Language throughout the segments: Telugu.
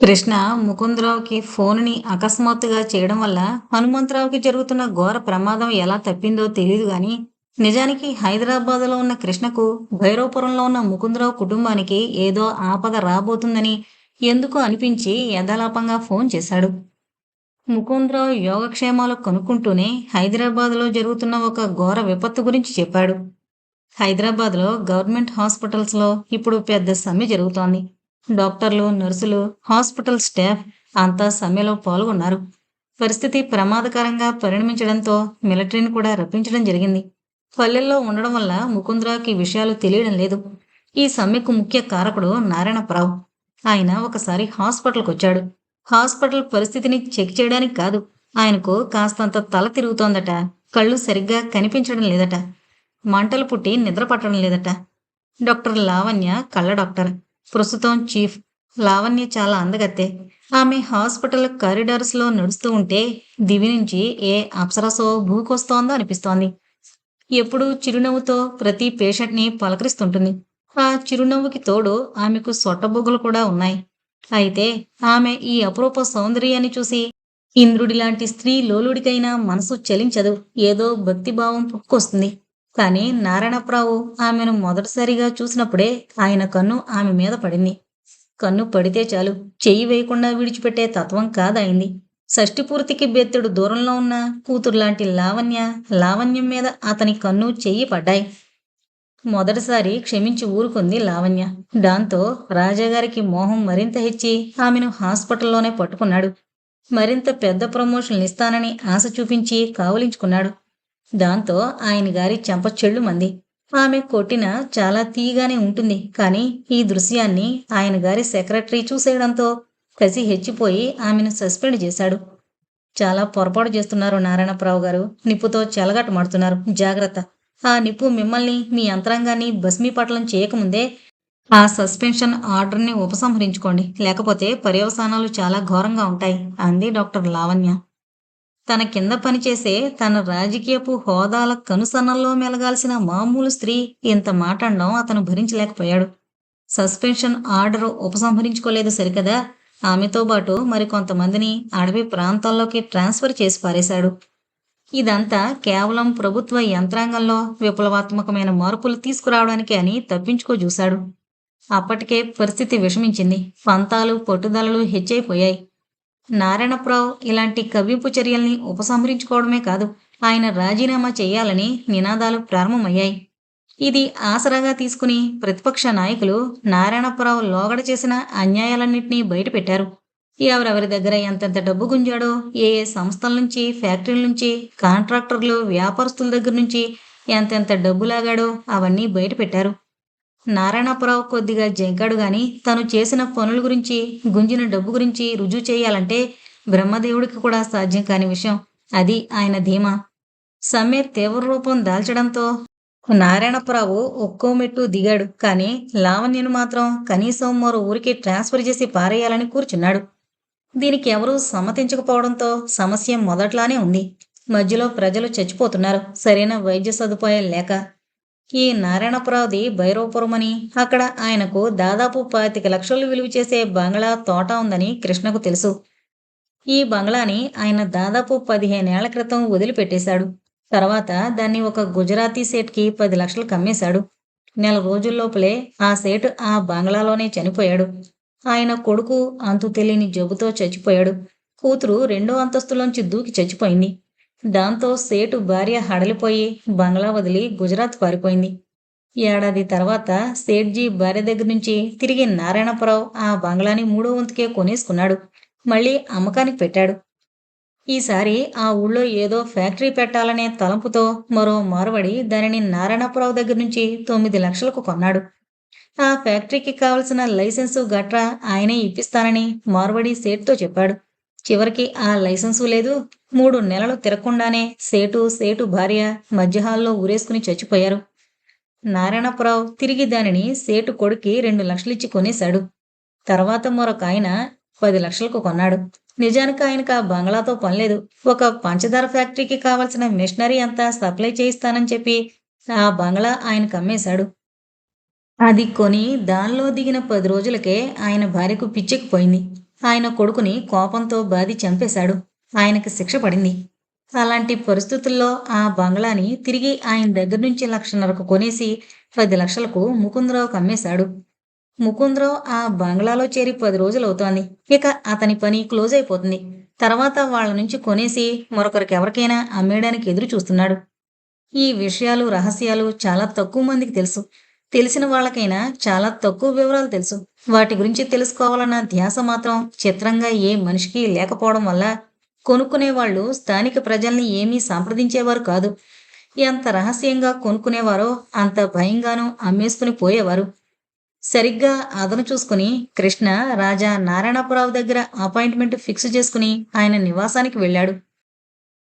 కృష్ణ ముకుందరావుకి ఫోన్ని అకస్మాత్తుగా చేయడం వల్ల హనుమంతరావుకి జరుగుతున్న ఘోర ప్రమాదం ఎలా తప్పిందో తెలియదు గాని నిజానికి హైదరాబాద్లో ఉన్న కృష్ణకు భైరవపురంలో ఉన్న ముకుందరావు కుటుంబానికి ఏదో ఆపద రాబోతుందని ఎందుకు అనిపించి యథాలాపంగా ఫోన్ చేశాడు. ముకుందరావు యోగక్షేమాలు కనుక్కుంటూనే హైదరాబాద్లో జరుగుతున్న ఒక ఘోర విపత్తు గురించి చెప్పాడు. హైదరాబాద్లో గవర్నమెంట్ హాస్పిటల్స్లో ఇప్పుడు పెద్ద సమ్మె జరుగుతోంది. డాక్టర్లు నర్సులు హాస్పిటల్ స్టాఫ్ అంతా సమ్మెలో పాల్గొన్నారు. పరిస్థితి ప్రమాదకరంగా పరిణమించడంతో మిలిటరీని కూడా రప్పించడం జరిగింది. పల్లెల్లో ఉండడం వల్ల ముకుంద్రాకి విషయాలు తెలియడం లేదు. ఈ సమ్మెకు ముఖ్య కారకుడు నారాయణప్రావు. ఆయన ఒకసారి హాస్పిటల్కి వచ్చాడు హాస్పిటల్ పరిస్థితిని చెక్ చేయడానికి కాదు ఆయనకు కాస్తంత తల తిరుగుతోందట. కళ్ళు సరిగ్గా కనిపించడం లేదట. మంటలు పుట్టి నిద్ర పట్టడం లేదట. డాక్టర్ లావణ్య కళ్ళ డాక్టర్. ప్రస్తుతం చీఫ్ లావణ్య చాలా అందగత్తే. ఆమె హాస్పిటల్ కారిడార్స్లో నడుస్తూ ఉంటే దివి నుంచి ఏ అప్సరసో భూకొస్తోందో అనిపిస్తోంది. ఎప్పుడూ చిరునవ్వుతో ప్రతి పేషెంట్ని పలకరిస్తుంటుంది. ఆ చిరునవ్వుకి తోడు ఆమెకు సొట్టబొగ్గులు కూడా ఉన్నాయి. అయితే ఆమె ఈ అపురూప సౌందర్యాన్ని చూసి ఇంద్రుడి లాంటి స్త్రీ లోలుడికైనా మనసు చలించదు. ఏదో భక్తిభావం పుక్కొస్తుంది కానీ నారాయణప్రావు ఆమెను మొదటిసారిగా చూసినప్పుడే ఆయన కన్ను ఆమె మీద పడింది. కన్ను పడితే చాలు చెయ్యి వేయకుండా విడిచిపెట్టే తత్వం కాదాయింది. షష్టిపూర్తికి బెత్తెడు దూరంలో ఉన్న కూతురులాంటి లావణ్య లావణ్యం మీద అతని కన్ను చెయ్యి పడ్డాయి. మొదటిసారి క్షమించి ఊరుకుంది లావణ్య. దాంతో రాజాగారికి మోహం మరింత హెచ్చి ఆమెను హాస్పిటల్లోనే పట్టుకున్నాడు. మరింత పెద్ద ప్రమోషన్లు ఇస్తానని ఆశ చూపించి కావలించుకున్నాడు. దాంతో ఆయన గారి చెంప చెళ్ళు మంది ఆమె కొట్టిన చాలా తీగానే ఉంటుంది. కానీ ఈ దృశ్యాన్ని ఆయన గారి సెక్రటరీ చూసేయడంతో కసి హెచ్చిపోయి ఆమెను సస్పెండ్ చేశాడు. చాలా పొరపాటు చేస్తున్నారు నారాయణప్రావు గారు. నిప్పుతో చెలగట్టమాడుతున్నారు జాగ్రత్త. ఆ నిప్పు మిమ్మల్ని మీ యంత్రాంగాన్ని భస్మీపట్లం చేయకముందే ఆ సస్పెన్షన్ ఆర్డర్ని ఉపసంహరించుకోండి. లేకపోతే పర్యవసానాలు చాలా ఘోరంగా ఉంటాయి. అంది డాక్టర్ లావణ్య. తన కింద పనిచేసే తన రాజకీయపు హోదాల కనుసన్నల్లో మెలగాల్సిన మామూలు స్త్రీ ఇంత మాట్లాడడం అతను భరించలేకపోయాడు. సస్పెన్షన్ ఆర్డర్ ఉపసంహరించుకోలేదు సరికదా? ఆమెతో పాటు మరికొంతమందిని అడవి ప్రాంతాల్లోకి ట్రాన్స్ఫర్ చేసి పారేశాడు. ఇదంతా కేవలం ప్రభుత్వ యంత్రాంగంలో విప్లవాత్మకమైన మార్పులు తీసుకురావడానికి అని తప్పించుకో చూశాడు అప్పటికే పరిస్థితి విషమించింది. పంతాలు పట్టుదలలు హెచ్చైపోయాయి. నారాయణప్రావు ఇలాంటి కవ్వింపు చర్యల్ని ఉపసంహరించుకోవడమే కాదు ఆయన రాజీనామా చేయాలని నినాదాలు ప్రారంభమయ్యాయి. ఇది ఆసరాగా తీసుకుని ప్రతిపక్ష నాయకులు నారాయణప్రావు లోగడ చేసిన అన్యాయాలన్నింటినీ బయటపెట్టారు. ఎవరెవరి దగ్గర ఎంతెంత డబ్బు గుంజాడో ఏ ఏ సంస్థల నుంచి ఫ్యాక్టరీల నుంచి కాంట్రాక్టర్లు వ్యాపారస్తుల దగ్గర నుంచి ఎంతెంత డబ్బు లాగాడో అవన్నీ బయటపెట్టారు. నారాయణపురావు కొద్దిగా జంకాడు గాని తను చేసిన పనుల గురించి గుంజిన డబ్బు గురించి రుజువు చేయాలంటే బ్రహ్మదేవుడికి కూడా సాధ్యం కాని విషయం. అది ఆయన ధీమా. సమ్మె తీవ్ర రూపం దాల్చడంతో నారాయణపురావు ఒక్కో మెట్టు దిగాడు. కానీ లావణ్యను మాత్రం కనీసం మరో ఊరికి ట్రాన్స్ఫర్ చేసి పారేయాలని కూర్చున్నాడు. దీనికి ఎవరూ సమ్మతించకపోవడంతో సమస్య మొదట్లానే ఉంది. మధ్యలో ప్రజలు చచ్చిపోతున్నారు. సరైన వైద్య సదుపాయం లేక ఈ నారాయణపురావుది భైరవపురమని. అక్కడ ఆయనకు దాదాపు పాతిక లక్షలు విలువ చేసే బంగ్లా తోట ఉందని కృష్ణకు తెలుసు. ఈ బంగ్లాని ఆయన దాదాపు పదిహేనేళ్ళ క్రితం వదిలిపెట్టేశాడు. తర్వాత దాన్ని ఒక గుజరాతీ సేట్కి పది లక్షలు కమ్మేశాడు. నెల రోజుల్లోపలే ఆ సేటు ఆ బంగ్లాలోనే చనిపోయాడు. ఆయన కొడుకు అంతు తెలియని జబ్బుతో చచ్చిపోయాడు. కూతురు రెండో అంతస్తులోంచి దూకి చచ్చిపోయింది. దాంతో సేటు భార్య హడలిపోయి బంగ్లా వదిలి గుజరాత్ పారిపోయింది. ఏడాది తర్వాత సేట్జీ భార్య దగ్గర నుంచి తిరిగి నారాయణపురావు ఆ బంగ్లాని మూడో వంతుకే కొనేసుకున్నాడు. మళ్ళీ అమ్మకానికి పెట్టాడు. ఈసారి ఆ ఊళ్ళో ఏదో ఫ్యాక్టరీ పెట్టాలనే తలంపుతో మరో మార్వడి దానిని నారాయణపురావు దగ్గర నుంచి తొమ్మిది లక్షలకు కొన్నాడు. ఆ ఫ్యాక్టరీకి కావలసిన లైసెన్సు గట్రా ఆయనే ఇప్పిస్తానని మార్వడి సేట్తో చెప్పాడు. చివరికి ఆ లైసెన్సు లేదు. మూడు నెలలు తిరగకుండానే సేటు సేటు భార్య మధ్యహాల్లో ఊరేసుకుని చచ్చిపోయారు. నారాయణపురావు తిరిగి దానిని సేటు కొడుకి రెండు లక్షలిచ్చి కొనేశాడు. తర్వాత మరొక ఆయన పది లక్షలకు కొన్నాడు. నిజానికి ఆయనకు ఆ బంగ్లాతో పనిలేదు. ఒక పంచదార ఫ్యాక్టరీకి కావలసిన మిషనరీ అంతా సప్లై చేయిస్తానని చెప్పి ఆ బంగ్లా ఆయనకు అమ్మేశాడు. అది కొని దానిలో దిగిన పది రోజులకే ఆయన భార్యకు పిచ్చెక్కిపోయింది. ఆయన కొడుకుని కోపంతో బాది చంపేశాడు. ఆయనకి శిక్ష పడింది. అలాంటి పరిస్థితుల్లో ఆ బంగ్లాని తిరిగి ఆయన దగ్గర నుంచి లక్షన్నరకు కొనేసి పది లక్షలకు ముకుందరావు అమ్మేశాడు ముకుందరావు ఆ బంగ్లాలో చేరి పది రోజులు అవుతోంది ఇక అతని పని క్లోజ్ అయిపోతుంది. తర్వాత వాళ్ళ నుంచి కొనేసి మరొకరికి ఎవరికైనా అమ్మేయడానికి ఎదురు చూస్తున్నాడు ఈ విషయాలు రహస్యాలు చాలా తక్కువ మందికి తెలుసు. తెలిసిన వాళ్ళకైనా చాలా తక్కువ వివరాలు తెలుసు. వాటి గురించి తెలుసుకోవాలన్న ధ్యాస మాత్రం చిత్రంగా ఏ మనిషికి లేకపోవడం వల్ల కొనుక్కునే వాళ్ళు స్థానిక ప్రజల్ని ఏమీ సంప్రదించేవారు కాదు. ఎంత రహస్యంగా కొనుక్కునేవారో అంత భయంగానూ అమ్మేసుకుని పోయేవారు. సరిగ్గా అదను చూసుకుని కృష్ణ రాజా నారాయణపురావు దగ్గర అపాయింట్మెంట్ ఫిక్స్ చేసుకుని ఆయన నివాసానికి వెళ్ళాడు.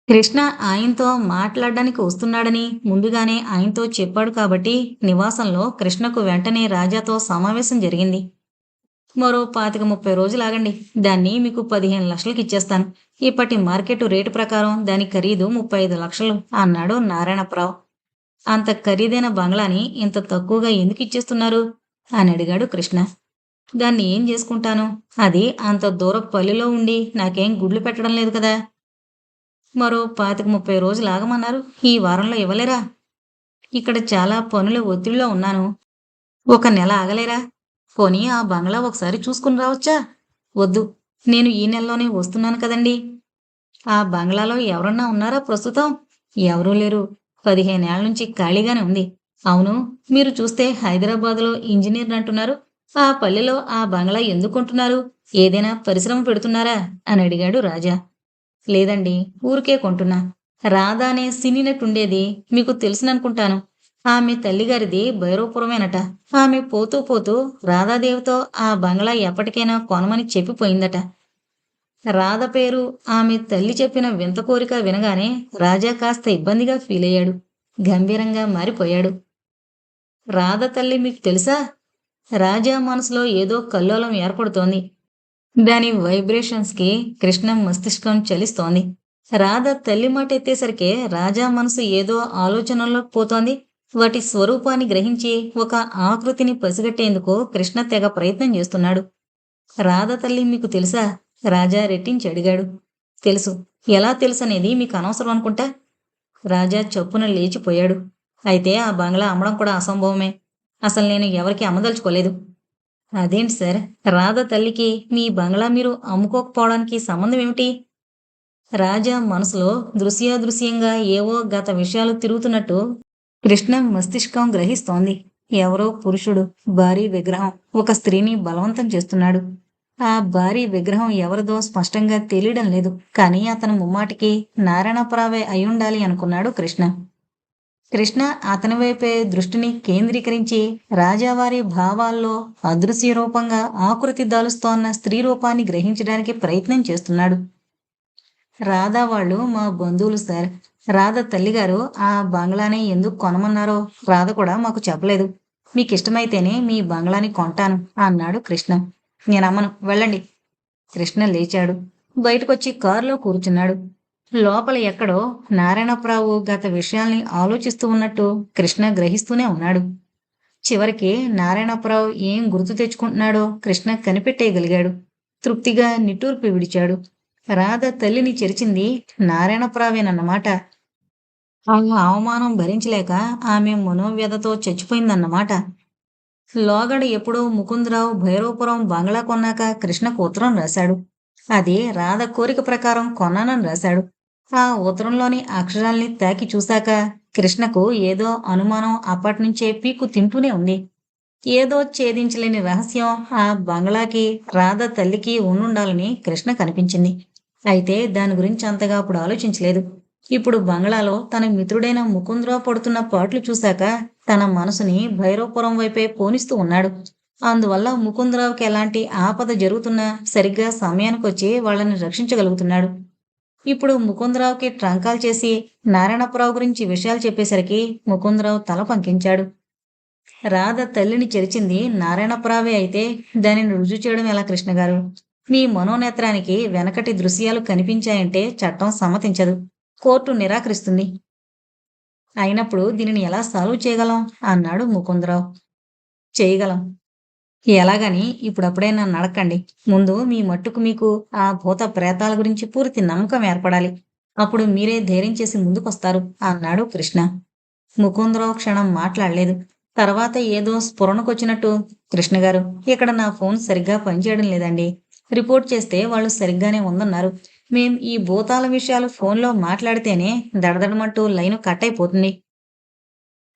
కృష్ణ ఆయనతో మాట్లాడడానికి వస్తున్నాడని ముందుగానే ఆయనతో చెప్పాడు కాబట్టి నివాసంలో కృష్ణకు వెంటనే రాజాతో సమావేశం జరిగింది. మరో పాతిక ముప్పై రోజులు ఆగండి. దాన్ని మీకు పదిహేను లక్షలకి ఇచ్చేస్తాను. ఇప్పటి మార్కెట్ రేటు ప్రకారం దాని ఖరీదు ముప్పై ఐదు లక్షలు అన్నాడు నారాయణప్రావు. అంత ఖరీదైన బంగ్లాని ఇంత తక్కువగా ఎందుకు ఇచ్చేస్తున్నారు? అని అడిగాడు కృష్ణ. దాన్ని ఏం చేసుకుంటాను? అది అంత దూర పల్లెలో ఉండి నాకేం గుడ్లు పెట్టడం లేదు కదా? మరో పాతిక ముప్పై రోజులు ఆగమన్నారు. ఈ వారంలో ఇవ్వలేరా? ఇక్కడ చాలా పనుల ఒత్తిడిలో ఉన్నాను. ఒక నెల ఆగలేరా? పోనీ ఆ బంగ్లా ఒకసారి చూసుకుని రావచ్చా? వద్దు నేను ఈ నెలలోనే వస్తున్నాను కదండి. ఆ బంగ్లాలో ఎవరన్నా ఉన్నారా ప్రస్తుతం? ఎవరూ లేరు. పదిహేనేళ్ళ నుంచి ఖాళీగానే ఉంది. అవును మీరు చూస్తే హైదరాబాద్లో ఇంజనీర్ అంటున్నారు. ఆ పల్లెలో ఆ బంగ్లా ఎందుకుంటున్నారు ఏదైనా పరిశ్రమ పెడుతున్నారా? అని అడిగాడు రాజా. లేదండి ఊరికే కొంటున్నా. రాధా అనే సినీనట్టుండేది మీకు తెలుసుననుకుంటాను. ఆమె తల్లిగారిది భైరవపురమేనట. ఆమె పోతూ పోతూ రాధాదేవితో ఆ బంగ్లా ఎప్పటికైనా కొనమని చెప్పిపోయిందట. రాధ పేరు ఆమె తల్లి చెప్పిన వింత కోరిక వినగానే రాజా కాస్త ఇబ్బందిగా ఫీల్ అయ్యాడు గంభీరంగా మారిపోయాడు. రాధ తల్లి మీకు తెలుసా? రాజా మనసులో ఏదో కల్లోలం ఏర్పడుతోంది. దాని వైబ్రేషన్స్కి కృష్ణ మస్తిష్కం చలిస్తోంది. రాధ తల్లి మాట ఎత్తేసరికి రాజా మనసు ఏదో ఆలోచనలో పోతోంది. వాటి స్వరూపాన్ని గ్రహించి ఒక ఆకృతిని పసిగట్టేందుకు కృష్ణ తెగ ప్రయత్నం చేస్తున్నాడు. రాధ తల్లి మీకు తెలుసా? రాజా రెట్టించి అడిగాడు. తెలుసు. ఎలా తెలుసనేది మీకు అనవసరం అనుకుంటా? రాజా చప్పున లేచిపోయాడు. అయితే ఆ బంగ్లా అమ్మడం కూడా అసంభవమే. అసలు నేను ఎవరికి అమ్మదలుచుకోలేదు. అదేంటి సార్? రాధ తల్లికి మీ బంగ్లా మీరు అమ్ముకోకపోవడానికి సంబంధం ఏమిటి? రాజా మనసులో దృశ్యాదృశ్యంగా ఏవో గత విషయాలు తిరుగుతున్నట్టు కృష్ణ మస్తిష్కం గ్రహిస్తోంది. ఎవరో పురుషుడు భారీ విగ్రహం ఒక స్త్రీని బలవంతం చేస్తున్నాడు. ఆ భారీ విగ్రహం ఎవరిదో స్పష్టంగా తెలియడం లేదు. కానీ అతను ముమ్మాటికి నారాయణపురావే అయ్యుండాలి అనుకున్నాడు కృష్ణ. కృష్ణ అతని వైపే దృష్టిని కేంద్రీకరించి రాజావారి భావాల్లో అదృశ్య రూపంగా ఆకృతి దాలుస్తోన్న స్త్రీ రూపాన్ని గ్రహించడానికి ప్రయత్నం చేస్తున్నాడు. రాధా వాళ్ళు మా బంధువులు సార్ రాధ తల్లిగారు ఆ బంగ్లాని ఎందుకు కొనమన్నారో రాధ కూడా మాకు చెప్పలేదు. మీకు ఇష్టమైతేనే మీ బంగ్లాని కొంటాను అన్నాడు కృష్ణ. నేనమ్మను వెళ్ళండి. కృష్ణ లేచాడు. బయటకొచ్చి కారులో కూర్చున్నాడు. లోపల ఎక్కడో నారాయణప్రావు గత విషయాల్ని ఆలోచిస్తూ ఉన్నట్టు కృష్ణ గ్రహిస్తూనే ఉన్నాడు. చివరికి నారాయణప్రావు ఏం గుర్తు తెచ్చుకుంటున్నాడో కృష్ణ కనిపెట్టేయగలిగాడు. తృప్తిగా నిట్టూర్పు విడిచాడు. రాధ తల్లిని చెరిచింది నారాయణప్రావేనన్నమాట. ఆ అవమానం భరించలేక ఆమె మనోవ్యధతో చచ్చిపోయిందన్నమాట. లోగడ ఎప్పుడో ముకుందరావు భైరవపురం బంగ్లా కొన్నాక కృష్ణకు ఉత్తరం రాశాడు. అది రాధ కోరిక ప్రకారం కొన్నానని రాశాడు. ఆ ఉత్తరంలోని అక్షరాల్ని తాకి చూశాక కృష్ణకు ఏదో అనుమానం అప్పటినుంచే పీకు తింటూనే ఉంది. ఏదో ఛేదించలేని రహస్యం ఆ బంగ్లాకి రాధ తల్లికి ఉండుండాలని కృష్ణ కనిపించింది. అయితే దాని గురించి అంతగా అప్పుడు ఆలోచించలేదు. ఇప్పుడు బంగ్లాలో తన మిత్రుడైన ముకుందరావు పడుతున్న పాటలు చూశాక తన మనసుని భైరవపురం వైపే పోనిస్తూ ఉన్నాడు. అందువల్ల ముకుందరావుకి ఎలాంటి ఆపద జరుగుతున్నా సరిగ్గా సమయానికి వచ్చి వాళ్ళని రక్షించగలుగుతున్నాడు. ఇప్పుడు ముకుందరావుకి ట్రంకాలు చేసి నారాయణపురావు గురించి విషయాలు చెప్పేసరికి ముకుందరావు తల పంకించాడు. రాధ తల్లిని చెరిచింది నారాయణపురావే అయితే దానిని రుజువు చేయడం ఎలా కృష్ణగారు మీ మనోనేత్రానికి వెనకటి దృశ్యాలు కనిపించాయంటే చట్టం సమ్మతించదు. కోర్టు నిరాకరిస్తుంది. అయినప్పుడు దీనిని ఎలా సాల్వ్ చేయగలం? అన్నాడు ముకుందరావు. చేయగలం. ఎలాగని ఇప్పుడప్పుడైనా నడకండి. ముందు మీ మట్టుకు మీకు ఆ భూత ప్రేతాల గురించి పూర్తి నమ్మకం ఏర్పడాలి. అప్పుడు మీరే ధైర్యం చేసి ముందుకొస్తారు. అన్నాడు కృష్ణ. ముకుందరావు క్షణం మాట్లాడలేదు. తర్వాత ఏదో స్ఫురణకొచ్చినట్టు కృష్ణ గారు ఇక్కడ నా ఫోన్ సరిగ్గా పనిచేయడం లేదండి. రిపోర్ట్ చేస్తే వాళ్ళు సరిగ్గానే ఉందన్నారు. మేం ఈ భూతాల విషయాలు ఫోన్లో మాట్లాడితేనే దడదడమంటూ లైను కట్ అయిపోతుంది.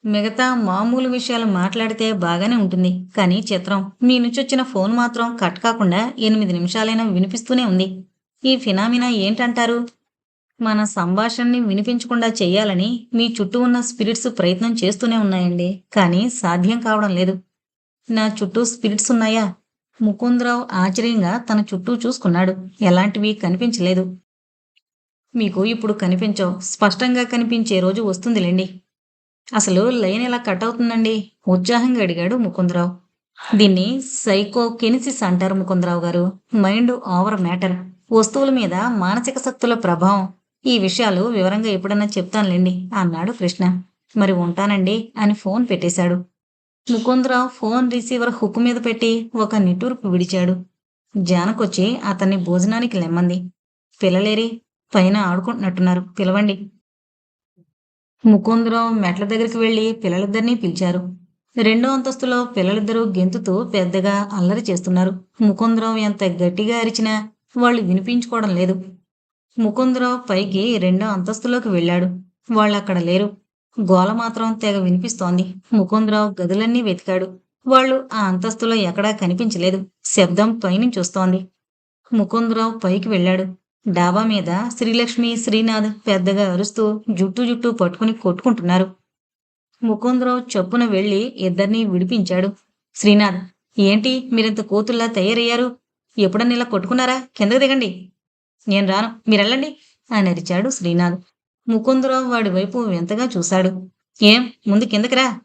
మిగతా మామూలు విషయాలు మాట్లాడితే బాగానే ఉంటుంది. కానీ చిత్రం మీ నుంచి వచ్చిన ఫోన్ మాత్రం కట్ కాకుండా ఎనిమిది నిమిషాలైనా వినిపిస్తూనే ఉంది. ఈ ఫినామినా ఏంటంటారు? మన సంభాషణని వినిపించకుండా చేయాలని మీ చుట్టూ ఉన్న స్పిరిట్స్ ప్రయత్నం చేస్తూనే ఉన్నాయండి. కానీ సాధ్యం కావడం లేదు. నా చుట్టూ స్పిరిట్స్ ఉన్నాయా? ముకుందరావు ఆశ్చర్యంగా తన చుట్టూ చూసుకున్నాడు. ఎలాంటివి కనిపించలేదు. మీకు ఇప్పుడు కనిపించవు. స్పష్టంగా కనిపించే రోజు వస్తుందిలేండి. అసలు లైన్ ఎలా కట్ అవుతుందండి? ఉత్సాహంగా అడిగాడు ముకుందరావు. దీన్ని సైకోకెనిసిస్ అంటారు ముకుందరావు గారు. Mind over matter. వస్తువుల మీద మానసిక శక్తుల ప్రభావం. ఈ విషయాలు వివరంగా ఎప్పుడన్నా చెప్తానులేండి అన్నాడు కృష్ణ. మరి ఉంటానండి అని ఫోన్ పెట్టేశాడు. ముకుందరావు ఫోన్ రిసీవర్ హుక్ మీద పెట్టి ఒక నిట్టూర్పు విడిచాడు. జానకొచ్చి అతన్ని భోజనానికి లెమ్మంది. పిల్లలేరి పైన ఆడుకుంటున్నట్టున్నారు. పిలవండి. ముకుందరావు మెట్ల దగ్గరికి వెళ్ళి పిల్లలిద్దరినీ పిలిచారు. రెండో అంతస్తులో పిల్లలిద్దరూ గెంతుతూ పెద్దగా అల్లరి చేస్తున్నారు. ముకుందరావు ఎంత గట్టిగా అరిచినా వాళ్ళు వినిపించుకోవడం లేదు. ముకుందరావు పైకి రెండో అంతస్తులోకి వెళ్ళాడు. వాళ్ళక్కడ లేరు. గోల మాత్రం తెగ వినిపిస్తోంది. ముకుందరావు గదులన్నీ వెతికాడు. వాళ్ళు ఆ అంతస్తులో ఎక్కడా కనిపించలేదు. శబ్దం పైనుంచి వస్తోంది. ముకుందరావు పైకి వెళ్ళాడు. డాబా మీద శ్రీలక్ష్మి శ్రీనాథ్ పెద్దగా అరుస్తూ జుట్టు జుట్టు పట్టుకుని కొట్టుకుంటున్నారు. ముకుందరావు చప్పున వెళ్ళి ఇద్దరినీ విడిపించాడు. శ్రీనాథ్ ఏంటి మీరింత కూతుల్లా తయారయ్యారు? ఎప్పుడన్నా ఇలా కొట్టుకున్నారా? కిందకు దిగండి. నేను రాను. మీరెళ్ళండి. అని అరిచాడు శ్రీనాథ్. ముకుందరావు వాడి వైపు వింతగా చూశాడు. ఏం? ముందు కిందకి రా.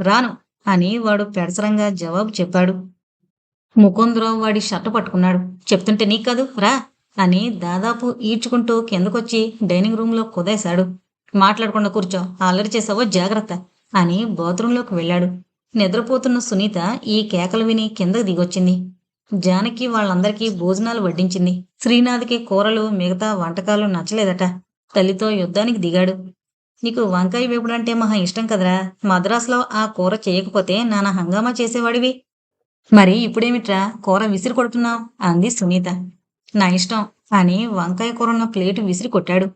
రాను. అని వాడు పెడసరంగా జవాబు చెప్పాడు. ముకుందరావు వాడి షర్టు పట్టుకున్నాడు. చెప్తుంటే నీకు కాదు. రా. అని దాదాపు ఈడ్చుకుంటూ కిందకొచ్చి డైనింగ్ రూమ్లో కుదేశాడు. మాట్లాడకుండా కూర్చో అల్లరి చేసావో జాగ్రత్త అని బాత్రూంలోకి వెళ్ళాడు. నిద్రపోతున్న సునీత ఈ కేకలు విని కిందకు దిగొచ్చింది. జానకి వాళ్ళందరికీ భోజనాలు వడ్డించింది. శ్రీనాథ్కి కూరలు మిగతా వంటకాలు నచ్చలేదట. తల్లితో యుద్ధానికి దిగాడు. నీకు వంకాయ వేపుడంటే మహా ఇష్టం కదరా? మద్రాసులో ఆ కూర చేయకపోతే నాన్న హంగామా చేసేవాడివి. మరి ఇప్పుడేమిట్రా? కూర విసిరి కొడుతున్నావు? అంది సునీత. నా ఇష్టం. అని వంకాయ కూరన్న ప్లేటు విసిరి కొట్టాడు.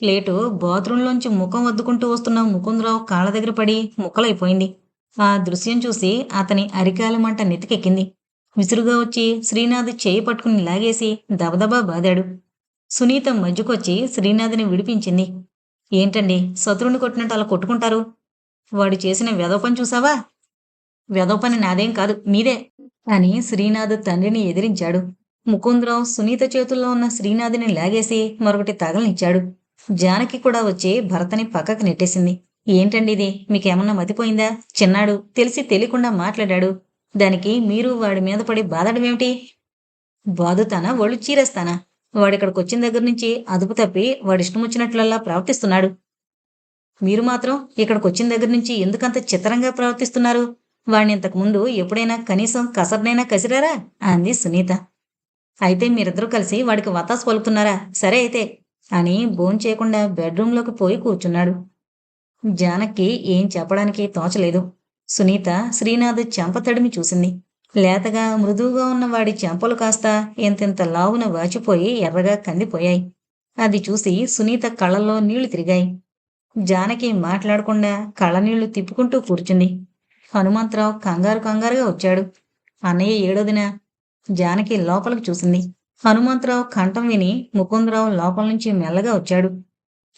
ప్లేటు బాత్రూంలోంచి ముఖం వద్దుకుంటూ వస్తున్న ముకుందరావు కాళ్ళ దగ్గర పడి ముక్కలైపోయింది. ఆ దృశ్యం చూసి అతని అరికాల మంట నెత్తికెక్కింది. విసురుగా వచ్చి శ్రీనాథ్ చేయి పట్టుకుని లాగేసి దబదబా బాదాడు. సునీత మధ్యకొచ్చి శ్రీనాథ్ని విడిపించింది. ఏంటండి శత్రువుని కొట్టినట్టు అలా కొట్టుకుంటారు? వాడు చేసిన వెదోపని చూసావా? వెదోపని నాదేం కాదు మీదే అని శ్రీనాథ్ తండ్రిని ఎదిరించాడు. ముకుందరావు సునీత చేతుల్లో ఉన్న శ్రీనాథిని లాగేసి మరొకటి తగలనిచ్చాడు. జానకి కూడా వచ్చి భరతని పక్కకు నెట్టేసింది. ఏంటండి ఇది? మీకేమన్నా మతిపోయిందా? చిన్నాడు తెలిసి తెలియకుండా మాట్లాడాడు. దానికి మీరు వాడి మీద పడి బాధడమేమిటి? బాధుతానా? ఒళ్ళు చీరేస్తానా? వాడిక్కడికి వచ్చిన దగ్గర నుంచి అదుపు తప్పి వాడిష్టం వచ్చినట్లల్లా ప్రవర్తిస్తున్నాడు. మీరు మాత్రం ఇక్కడికి వచ్చిన దగ్గర నుంచి ఎందుకంత చిత్రంగా ప్రవర్తిస్తున్నారు? వాడిని ఇంతకు ముందు ఎప్పుడైనా కనీసం కసరనైనా కసిరారా? అంది సునీత. అయితే మీరిద్దరూ కలిసి వాడికి వతాసు పలుకుతున్నారా? సరే అయితే అని భోంచేయకుండా బెడ్రూంలోకి పోయి కూర్చున్నాడు. జానకి ఏం చెప్పడానికి తోచలేదు. సునీత శ్రీనాథ్ చెంప తడిమి చూసింది. లేతగా మృదువుగా ఉన్న వాడి చెంపలు కాస్త ఎంతెంత లావున వాచిపోయి ఎర్రగా కందిపోయాయి. అది చూసి సునీత కళ్ళల్లో నీళ్ళు తిరిగాయి. జానకి మాట్లాడకుండా కళ్ళనీళ్ళు తిప్పుకుంటూ కూర్చుంది. హనుమంతరావు కంగారు కంగారుగా వచ్చాడు. అన్నయ్య ఏడోదిన జానకి లోపలికి చూసింది. హనుమంతరావు కంఠం విని ముకుందరావు లోపల నుంచి మెల్లగా వచ్చాడు.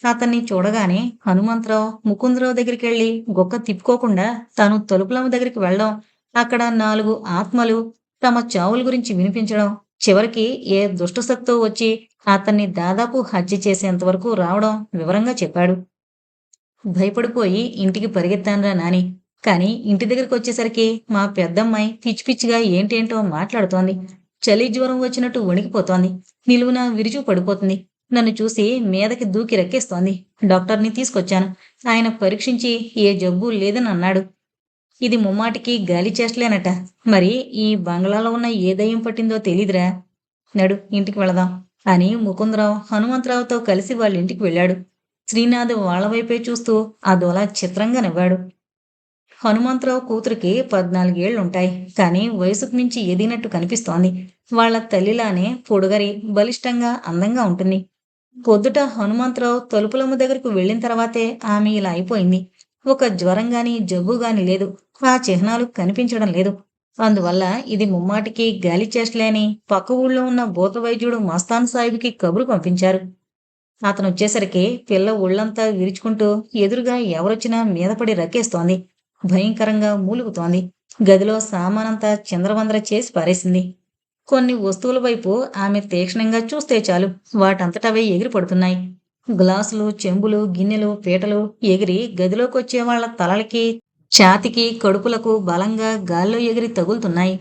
అతన్ని చూడగానే హనుమంతరావు ముకుందరావు దగ్గరికి వెళ్ళి గొక్క తిప్పుకోకుండా తాను తలుపులమ్మ దగ్గరికి వెళ్ళడం అక్కడ నాలుగు ఆత్మలు తమ చావుల గురించి వినిపించడం చివరికి ఏ దుష్టశక్తో వచ్చి అతన్ని దాదాపు హత్య చేసేంత వరకు రావడం వివరంగా చెప్పాడు. భయపడిపోయి ఇంటికి పరిగెత్తానురా నాని కానీ ఇంటి దగ్గరికి వచ్చేసరికి మా పెద్దమ్మాయి పిచ్చి పిచ్చిగా ఏంటేంటో మాట్లాడుతోంది. చలి జ్వరం వచ్చినట్టు వణికిపోతోంది. నిలువున విరుచు పడిపోతుంది నన్ను చూసి మీదకి దూకి రెక్కేస్తోంది. డాక్టర్ని తీసుకొచ్చాను. ఆయన పరీక్షించి ఏ జబ్బు లేదని అన్నాడు. ఇది ముమ్మాటికి గాలి చేష్టలేనట. మరి ఈ బంగ్లాలో ఉన్న ఏ దయ్యం పట్టిందో తెలీదురా. నడు ఇంటికి వెళదాం అని ముకుందరావు హనుమంతరావుతో కలిసి వాళ్ళ ఇంటికి వెళ్ళాడు. శ్రీనాథ్ వాళ్ళ వైపే చూస్తూ ఆ దోలా చిత్రంగా నవ్వాడు. హనుమంతరావు కూతురికి పద్నాలుగేళ్ళుంటాయి. కానీ వయసుకు మించి ఎదిగినట్టు కనిపిస్తోంది. వాళ్ళ తల్లిలానే పొడుగరి బలిష్టంగా అందంగా ఉంటుంది. పొద్దుట హనుమంతరావు తలుపులమ్మ దగ్గరకు వెళ్ళిన తర్వాతే ఆమె ఇలా అయిపోయింది. ఒక జ్వరం గాని జబ్బు గాని లేదు. ఆ చిహ్నాలు కనిపించడం లేదు. అందువల్ల ఇది ముమ్మాటికి గాలి చేష్టలేని పక్క ఊళ్ళో ఉన్న భూత వైద్యుడు మస్తాన్ సాహిబ్కి కబురు పంపించారు. అతను వచ్చేసరికి పిల్ల ఒళ్ళంతా విరుచుకుంటూ ఎదురుగా ఎవరొచ్చినా మీద పడి రక్కేస్తోంది. భయంకరంగా మూలుగుతోంది. గదిలో సామానంతా చంద్రవందర చేసి పారేసింది. కొన్ని వస్తువుల వైపు ఆమె తీక్షణంగా చూస్తే చాలు. వాటంతటవే ఎగిరి పడుతున్నాయి గ్లాసులు చెంబులు గిన్నెలు పీటలు ఎగిరి గదిలోకి వచ్చే వాళ్ళ తలలకి ఛాతికి కడుపులకు బలంగా గాల్లో ఎగిరి తగులుతున్నాయి.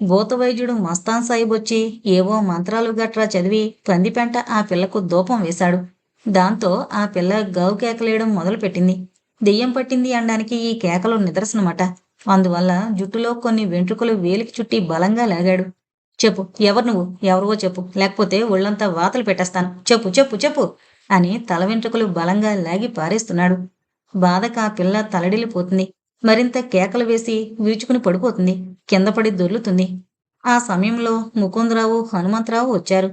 భూత వైద్యుడు మస్తాన్ సాహిబ్ వచ్చి ఏవో మంత్రాలు గట్రా చదివి పందిపెంట ఆ పిల్లకు దూపం వేశాడు. దాంతో ఆ పిల్ల గావు కేకలేయడం మొదలుపెట్టింది. దెయ్యం పట్టింది అనడానికి ఈ కేకలు నిదర్శనమట. అందువల్ల జుట్టులో కొన్ని వెంట్రుకలు వేలికి చుట్టి బలంగా లాగాడు. చెప్పు ఎవరు నువ్వు? ఎవరివో చెప్పు. లేకపోతే ఒళ్ళంతా వాతలు పెట్టేస్తాను. చెప్పు చెప్పు చెప్పు అని తల వెంట్రుకలు బలంగా లాగి పారేస్తున్నాడు. బాధక ఆ పిల్ల తలడిల్లిపోతుంది. మరింత కేకలు వేసి విరుచుకుని పడిపోతుంది. కింద పడి దొర్లుతుంది. ఆ సమయంలో ముకుందరావు హనుమంతరావు వచ్చారు.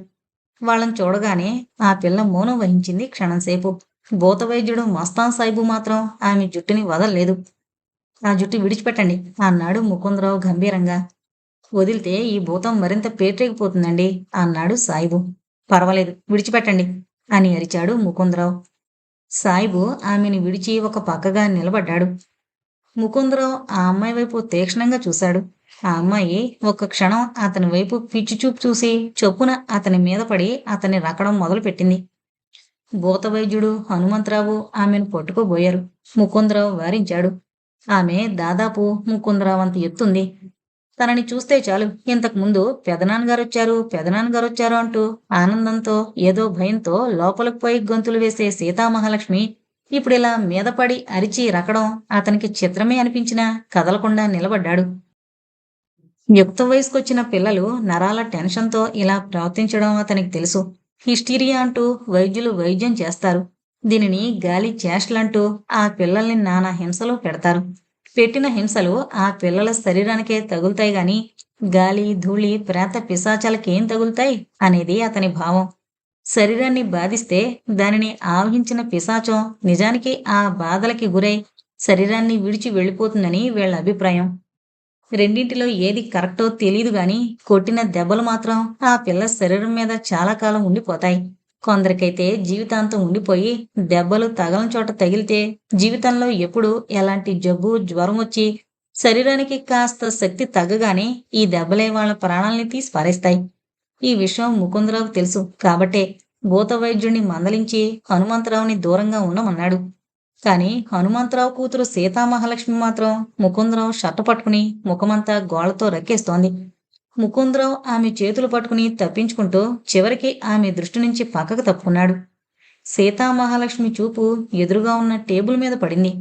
వాళ్ళని చూడగానే ఆ పిల్ల మౌనం వహించింది క్షణంసేపు భూత వైద్యుడు మస్తాన్ సాయిబు మాత్రం ఆమె జుట్టుని వదలలేదు. ఆ జుట్టు విడిచిపెట్టండి. అన్నాడు ముకుందరావు గంభీరంగా. వదిలితే ఈ భూతం మరింత పేట్రేగిపోతుందండి అన్నాడు సాయిబు పర్వాలేదు విడిచిపెట్టండి అని అరిచాడు ముకుందరావు. సాయిబు ఆమెను విడిచి ఒక పక్కగా నిలబడ్డాడు. ముకుందరావు ఆ అమ్మాయి వైపు తీక్షణంగా చూశాడు. ఆ అమ్మాయి ఒక్క క్షణం అతని వైపు పిచ్చి చూపు చూసి చొప్పున అతని మీద పడి అతన్ని రక్కడం మొదలుపెట్టింది. భూత వైద్యుడు హనుమంతరావు ఆమెను పట్టుకోబోయారు ముకుందరావు వారించాడు. ఆమె దాదాపు ముకుందరావు అంత ఎత్తుంది. తనని చూస్తే చాలు. ఇంతకు ముందు పెదనాన్నగారు వచ్చారు పెదనాన్నగారు వచ్చారు అంటూ ఆనందంతో ఏదో భయంతో లోపలికి పోయి గొంతులు వేసే సీతామహాలక్ష్మి ఇప్పుడు ఇలా మీద పడి అరిచి రకడం అతనికి చిత్రమే అనిపించినా కదలకుండా నిలబడ్డాడు. యుక్త వయసుకొచ్చిన పిల్లలు నరాల టెన్షన్తో ఇలా ప్రవర్తించడం అతనికి తెలుసు. హిస్టీరియా అంటూ వైద్యులు వైద్యం చేస్తారు. దీనిని గాలి చేష్టలంటూ ఆ పిల్లల్ని నానా హింసలో పెడతారు. పెట్టిన హింసలు ఆ పిల్లల శరీరానికే తగులుతాయి గాని గాలి ధూళి ప్రేత పిశాచాలకేం తగులుతాయి అనేది అతని భావం. శరీరాన్ని బాధిస్తే దానిని ఆవహించిన పిశాచం నిజానికి ఆ బాధలకి గురై శరీరాన్ని విడిచి వెళ్ళిపోతుందని వీళ్ళ అభిప్రాయం. రెండింటిలో ఏది కరెక్టో తెలియదు గాని కొట్టిన దెబ్బలు మాత్రం ఆ పిల్ల శరీరం మీద చాలా కాలం ఉండిపోతాయి. కొందరికైతే జీవితాంతం ఉండిపోయి దెబ్బలు తగలని చోట తగిలితే జీవితంలో ఎప్పుడు ఎలాంటి జబ్బు జ్వరం వచ్చి శరీరానికి కాస్త శక్తి తగ్గగానే ఈ దెబ్బలే వాళ్ళ ప్రాణాల్ని తీసి పారేస్తాయి ఈ విషయం ముకుందరావు తెలుసు కాబట్టే భూత వైద్యుడిని మందలించి హనుమంతరావుని దూరంగా ఉండమన్నాడు. కానీ హనుమంతరావు కూతురు సీతామహాలక్ష్మి మాత్రం ముకుందరావు షర్ట పట్టుకుని ముఖమంతా గోళ్ళతో రక్కేస్తోంది. ముకుందరావు ఆమె చేతులు పట్టుకుని తప్పించుకుంటూ చివరికి ఆమె దృష్టి నుంచి పక్కకు తప్పుకున్నాడు. సీతామహాలక్ష్మి చూపు ఎదురుగా ఉన్న టేబుల్ మీద పడింది.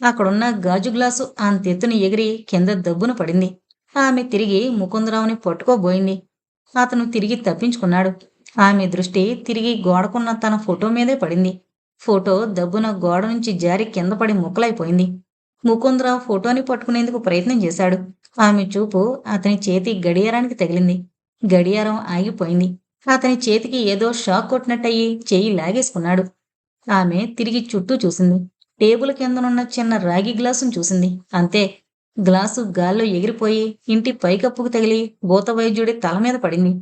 అక్కడున్న గాజు గ్లాసు అంతెత్తున ఎగిరి కింద దబ్బున పడింది. ఆమె తిరిగి ముకుందరావుని పట్టుకోబోయింది. అతను తిరిగి తప్పించుకున్నాడు. ఆమె దృష్టి తిరిగి గోడకున్న తన ఫోటో మీదే పడింది. ఫోటో దబ్బున గోడ నుంచి జారి కింద పడి ముక్కలైపోయింది. ముకుందరావు ఫోటోని పట్టుకునేందుకు ప్రయత్నం చేశాడు. ఆమె చూపు అతని చేతి గడియారానికి తగిలింది. గడియారం ఆగిపోయింది. అతని చేతికి ఏదో షాక్ కొట్టినట్టయి చేయి లాగేసుకున్నాడు. ఆమె తిరిగి చుట్టూ చూసింది. టేబుల్ కిందనున్న చిన్న రాగి గ్లాసును చూసింది. అంతే. గ్లాసు గాల్లో ఎగిరిపోయి ఇంటి పైకప్పుకు తగిలి భూతవైద్యుడి తల మీద పడింది.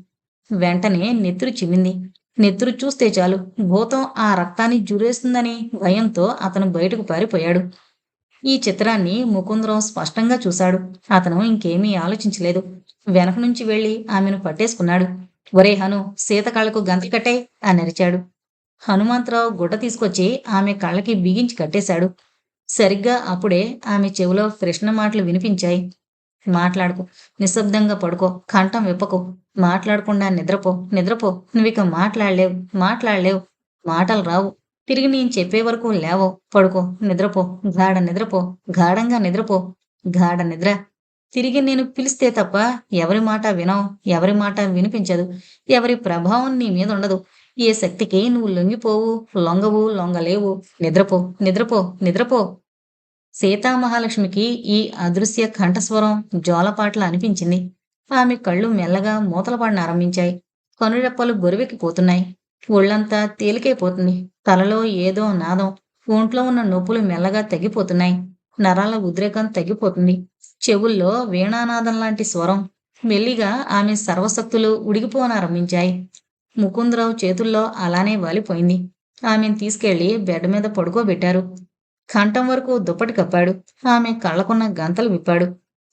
వెంటనే నెత్తురు చిమ్మింది. నెత్తురు చూస్తే చాలు. భూతం ఆ రక్తాన్ని జురేస్తుందని భయంతో అతను బయటకు పారిపోయాడు. ఈ చిత్రాన్ని ముకుందరం స్పష్టంగా చూశాడు. అతను ఇంకేమీ ఆలోచించలేదు. వెనక నుంచి వెళ్ళి ఆమెను పట్టేసుకున్నాడు. ఒరే హను సీత కళ్ళకు గంత కట్టే అని అరిచాడు. హనుమంతరావు గుడ్డ తీసుకొచ్చి ఆమె కళ్ళకి బిగించి కట్టేశాడు. సరిగ్గా అప్పుడే ఆమె చెవిలో ప్రశ్న మాటలు వినిపించాయి. మాట్లాడుకో. నిశ్శబ్దంగా పడుకో. కంఠం విప్పకు. మాట్లాడకుండా నిద్రపో నిద్రపో. నువ్విక మాట్లాడలేవు మాట్లాడలేవు. మాటలు రావు. తిరిగి నేను చెప్పే వరకు లేవో. పడుకో నిద్రపో. గాఢ నిద్రపో. గాఢంగా నిద్రపో. గాఢ నిద్ర. తిరిగి నేను పిలిస్తే తప్ప ఎవరి మాట వినవు ఎవరి మాట వినిపించదు. ఎవరి ప్రభావం నీ మీద ఉండదు. ఏ శక్తికి నువ్వు లొంగిపోవు లొంగవు లొంగలేవు. నిద్రపో నిద్రపో నిద్రపో. సీతామహాలక్ష్మికి ఈ అదృశ్య కంఠస్వరం జోలపాట్ల అనిపించింది. ఆమె కళ్ళు మెల్లగా మూతలు పడనారంభించాయి కనురెప్పలు గొరివెక్కిపోతున్నాయి ఒళ్ళంతా తేలికైపోతుంది తలలో ఏదో నాదం. ఒంట్లో ఉన్న నొప్పులు మెల్లగా తగ్గిపోతున్నాయి నరాల ఉద్రేకం తగ్గిపోతుంది. చెవుల్లో వీణానాదం లాంటి స్వరం. మెల్లిగా ఆమె సర్వశక్తులు ఉడిగిపోనారంభించాయి ముకుందరావు చేతుల్లో అలానే వాలిపోయింది. ఆమెను తీసుకెళ్ళి బెడ్ మీద పడుకోబెట్టారు. కంఠం వరకు దుప్పటి కప్పాడు. ఆమె కళ్ళకున్న గంతలు విప్పాడు.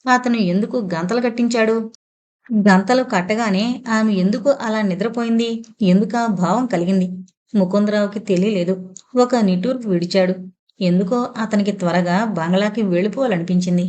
అతను ఎందుకు గంతలు కట్టించాడు? గంతలు కట్టగానే ఆమె ఎందుకు అలా నిద్రపోయింది? ఎందుకు ఆ భావం కలిగింది? ముకుందరావుకి తెలియలేదు. ఒక నిట్టూర్పు విడిచాడు. ఎందుకో అతనికి త్వరగా బంగ్లాకి వెళ్ళిపోవాలనిపించింది.